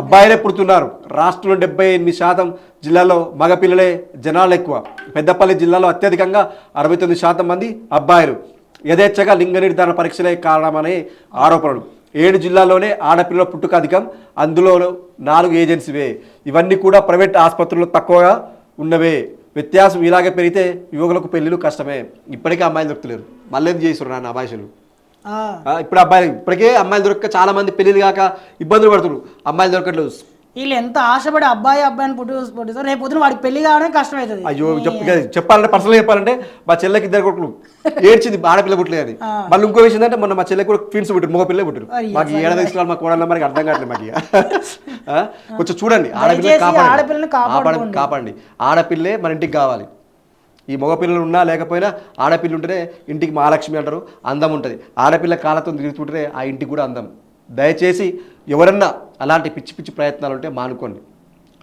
అబ్బాయిలే పుడుతున్నారు. రాష్ట్రంలో డెబ్బై ఎనిమిది శాతం జిల్లాలో మగపిల్లలే జనాలు ఎక్కువ. పెద్దపల్లి జిల్లాలో అత్యధికంగా అరవై తొమ్మిది శాతం మంది అబ్బాయిలు. యథేచ్ఛగా లింగ నిర్ధారణ పరీక్షలే కారణమనే ఆరోపణలు. ఏడు జిల్లాల్లోనే ఆడపిల్లల పుట్టుక అధికం. అందులో నాలుగు ఏజెన్సీవే. ఇవన్నీ కూడా ప్రైవేట్ ఆసుపత్రుల్లో తక్కువగా ఉన్నవే. వ్యత్యాసం ఇలాగే పెరిగితే యువకులకు పెళ్ళిళ్ళు కష్టమే. ఇప్పటికే అమ్మాయిలు దొరుకుతలేరు. మళ్ళీ ఏం చేస్తున్నారు నాన్న అబ్బాయిలు ఇప్పుడు అబ్బాయిలు ఇప్పటికే అమ్మాయిలు దొరక్క చాలా మంది పెళ్ళిళ్ళు కాక ఇబ్బందులు పడుతున్నారు అమ్మాయిలు దొరకట్లేదు. వీళ్ళు ఎంత ఆశపడి అబ్బాయి అబ్బాయిని పుట్టి పుట్టిస్తారు రేపు పొద్దున వాడికి పెళ్ళి కావడం కష్టం అవుతుంది అయ్యో చెప్పాలంటే పర్సనల్ చెప్పాలంటే మా చెల్లెకి ఇద్దరు కొడుకులు. ఏడ్చింది ఆడపిల్ల పుట్టలేదు అని. మళ్ళీ ఇంకో విషయం ఏంటంటే మొన్న మా చెల్లెకి కూడా ఫీన్స్ పుట్టారు మగ పిల్లే పుట్టారు. మాకు ఈ ఏడాది తీసుకురావాలి మా కోడలు మనకి అర్థం కావట్లేదు మాకు? కొంచెం చూడండి ఆడపిల్ల. కాపాడండి. కాపాడండి. ఆడపిల్లే మన ఇంటికి కావాలి. ఈ మగపిల్లలు ఉన్నా లేకపోయినా ఆడపిల్ల ఉంటేనే ఇంటికి మహాలక్ష్మి అంటారు అందం ఉంటుంది. ఆడపిల్ల కాళ్ళతో తిరుగుతుంటేనే ఆ ఇంటికి కూడా అందం. దయచేసి ఎవరన్నా అలాంటి పిచ్చి పిచ్చి ప్రయత్నాలు ఉంటే మానుకోండి.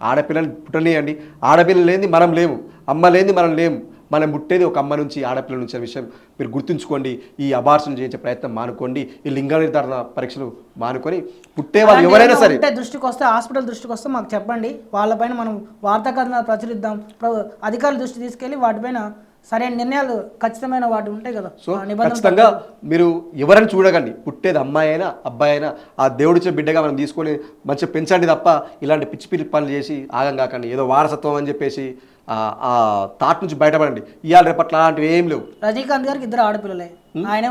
ఆడపిల్లని పుట్టనియండి. ఆడపిల్ల లేని మనం లేము అమ్మ లేని మనం లేము. మనం పుట్టేది ఒక అమ్మ నుంచి ఆడపిల్ల నుంచి అనే విషయం మీరు గుర్తుంచుకోండి. ఈ అబార్షన్ చేయించే ప్రయత్నం మానుకోండి. ఈ లింగ నిర్ధారణ పరీక్షలు మానుకొని పుట్టే వాళ్ళు ఎవరైనా సరే దృష్టికి వస్తే హాస్పిటల్ దృష్టికి వస్తే మాకు చెప్పండి. వాళ్ళపైన మనం వార్తా కథనాలు ప్రచురిద్దాం. ప్ర- అధికారుల దృష్టి తీసుకెళ్ళి వాటిపైన సరైన నిర్ణయాలు ఖచ్చితమైన వాటి ఉంటాయి కదా. సో ఖచ్చితంగా మీరు ఎవరైనా చూడకండి. పుట్టేది అమ్మాయి అయినా అబ్బాయి అయినా ఆ దేవుడిచ్చే బిడ్డగా మనం తీసుకొని మంచిగా పెంచండి తప్ప ఇలాంటి పిచ్చి పిచ్చి పనులు చేసి ఆగం కాకండి. ఏదో వారసత్వం అని చెప్పేసి ఆ థాట్ నుంచి బయటపడండి. ఇవాళ రేపట్ల అలాంటివి ఏం లేవు. రజనీకాంత్ గారికి ఇద్దరు ఆడపిల్లలే. ఆయన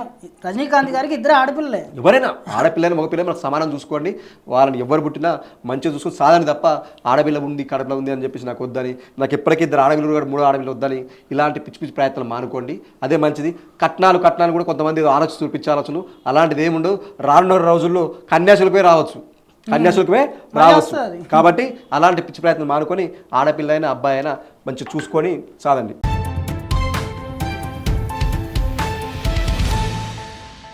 రజనీకాంత్ గారికి ఇద్దరు ఆడపిల్లలే. ఎవరైనా ఆడపిల్లని మగపిల్లని మనకు సమానం చూసుకోండి. వాళ్ళని ఎవరు పుట్టినా మంచిగా చూసుకొని సాధని తప్ప ఆడపిల్ల ఉంది కడపలో ఉంది అని చెప్పేసి నాకు వద్దని నాకు ఎప్పటికీ ఇద్దరు ఆడపిల్లలు కూడా మూడు ఆడపిల్లలు వద్దని ఇలాంటి పిచ్చి పిచ్చి ప్రయత్నాలు మానుకోండి. అదే మంచిది. కట్నాలు కట్నాలు కూడా కొంతమంది ఆలోచన చూపించే ఆలోచన అలాంటిది ఏముండదు రానున్న రోజుల్లో కన్యాశులపై రావచ్చు. కన్యాశులకమే రావచ్చు. కాబట్టి అలాంటి పిచ్చి ప్రయత్నం మానుకొని ఆడపిల్ల అయినా అబ్బాయి అయినా మంచిగా చూసుకొని సాధండి